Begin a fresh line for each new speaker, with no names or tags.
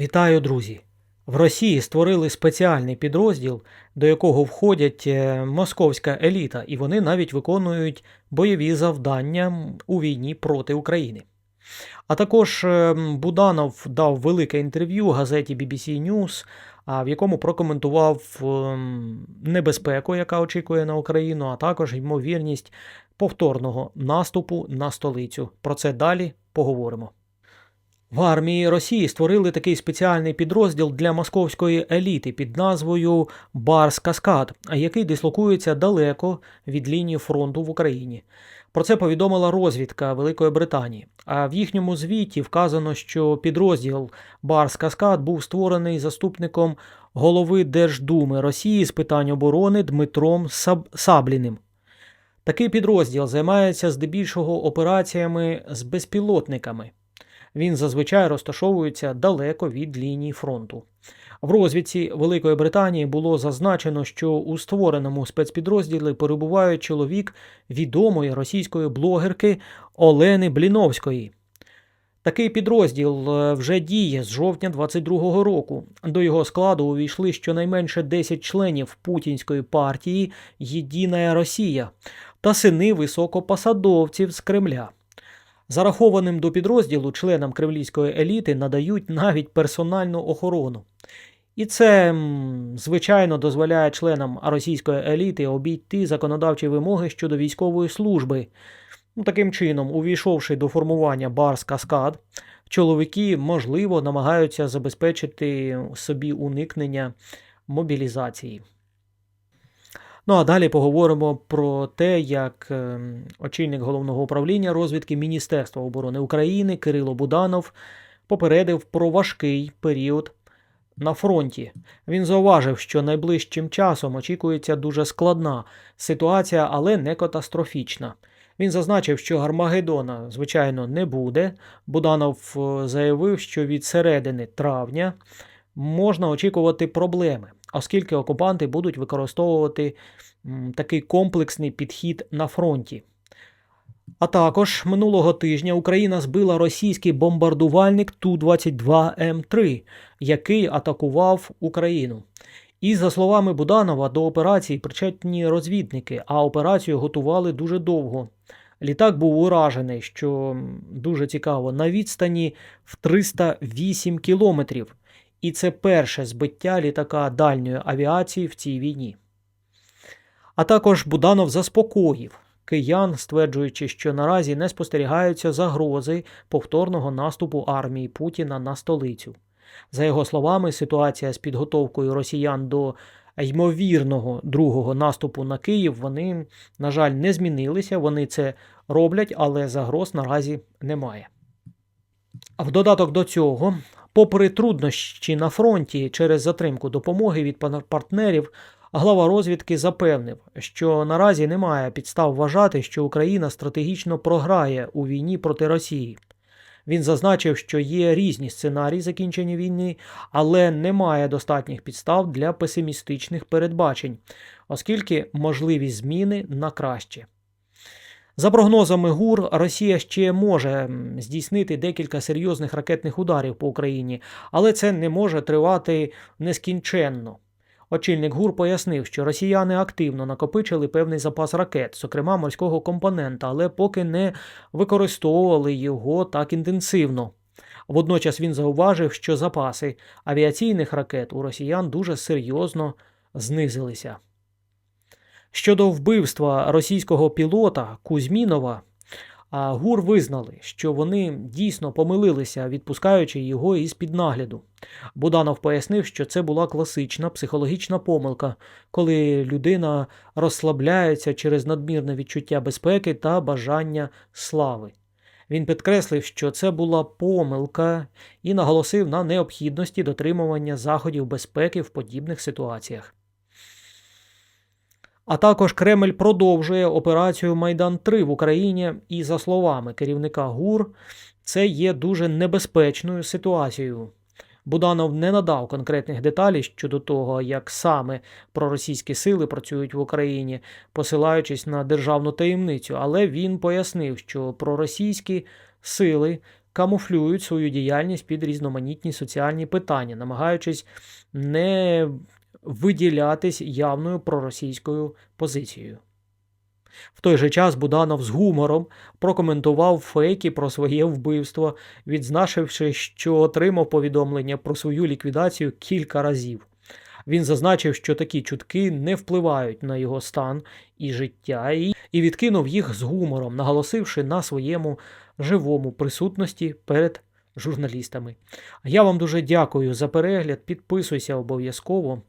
Вітаю, друзі! В Росії створили спеціальний підрозділ, до якого входять е, московська еліта, і вони навіть виконують бойові завдання у війні проти України. А також е, Буданов дав велике інтерв'ю газеті BBC News, в якому прокоментував ем, небезпеку, яка очікує на Україну, а також ймовірність повторного наступу на столицю. Про це далі поговоримо. В армії Росії створили такий спеціальний підрозділ для московської еліти під назвою Барс Каскад, який дислокується далеко від лінії фронту в Україні. Про це повідомила розвідка Великої Британії. А в їхньому звіті вказано, що підрозділ Барс Каскад був створений заступником голови Держдуми Росії з питань оборони Дмитром Саб... Сабліним. Такий підрозділ займається здебільшого операціями з безпілотниками. Він зазвичай розташовується далеко від лінії фронту. В розвідці Великої Британії було зазначено, що у створеному спецпідрозділі перебуває чоловік відомої російської блогерки Олени Бліновської. Такий підрозділ е, вже діє з жовтня 22-го року. До його складу увійшли щонайменше 10 членів путінської партії Єдина Росія та сини високопосадовців з Кремля. Зарахованим до підрозділу членам кремлівської еліти надають навіть персональну охорону. І це, звичайно, дозволяє членам російської еліти обійти законодавчі вимоги щодо військової служби. Ну, Таким чином, увійшовши до формування Барс Каскад, чоловіки, можливо, намагаються забезпечити собі уникнення мобілізації. Ну а далі поговоримо про те, як ем, очільник головного управління розвідки Міністерства оборони України Кирило Буданов попередив про важкий період на фронті. Він зауважив, що найближчим часом очікується дуже складна ситуація, але не катастрофічна. Він зазначив, що Гармагеддона, звичайно, не буде. Буданов е, заявив, що від середини травня можна очікувати проблеми оскільки окупанти будуть використовувати такий комплексний підхід на фронті. А також минулого тижня Україна збила російський бомбардувальник Ту-22М3, який атакував Україну. І, за словами Буданова, до операції причетні розвідники, а операцію готували дуже довго. Літак був уражений, що дуже цікаво, на відстані в 308 кілометрів і це перше збиття літака дальньої авіації в цій війні. А також Буданов заспокоїв киян, стверджуючи, що наразі не спостерігаються загрози повторного наступу армії Путіна на столицю. За його словами, ситуація з підготовкою росіян до ймовірного другого наступу на Київ вони, на жаль, не змінилися. Вони це роблять, але загроз наразі немає. В додаток до цього Попри труднощі на фронті через затримку допомоги від партнерів, глава розвідки запевнив, що наразі немає підстав вважати, що Україна стратегічно програє у війні проти Росії. Він зазначив, що є різні сценарії закінчення війни, але немає достатніх підстав для песимістичних передбачень, оскільки можливі зміни на краще. За прогнозами ГУР, Росія ще може здійснити декілька серйозних ракетних ударів по Україні, але це не може тривати нескінченно. Очільник ГУР пояснив, що росіяни активно накопичили певний запас ракет, зокрема морського компонента, але поки не використовували його так інтенсивно. Водночас він зауважив, що запаси авіаційних ракет у росіян дуже серйозно знизилися. Щодо вбивства російського пілота Кузьмінова, ГУР визнали, що вони дійсно помилилися, відпускаючи його із під нагляду. Буданов пояснив, що це була класична психологічна помилка, коли людина розслабляється через надмірне відчуття безпеки та бажання слави. Він підкреслив, що це була помилка і наголосив на необхідності дотримування заходів безпеки в подібних ситуаціях. А також Кремль продовжує операцію Майдан 3 в Україні, і, за словами керівника ГУР, це є дуже небезпечною ситуацією. Буданов не надав конкретних деталей щодо того, як саме проросійські сили працюють в Україні, посилаючись на державну таємницю, але він пояснив, що проросійські сили камуфлюють свою діяльність під різноманітні соціальні питання, намагаючись не виділятись явною проросійською позицією. В той же час Буданов з гумором прокоментував фейки про своє вбивство, відзначивши, що отримав повідомлення про свою ліквідацію кілька разів. Він зазначив, що такі чутки не впливають на його стан і життя, і, відкинув їх з гумором, наголосивши на своєму живому присутності перед журналістами. Я вам дуже дякую за перегляд. Підписуйся обов'язково.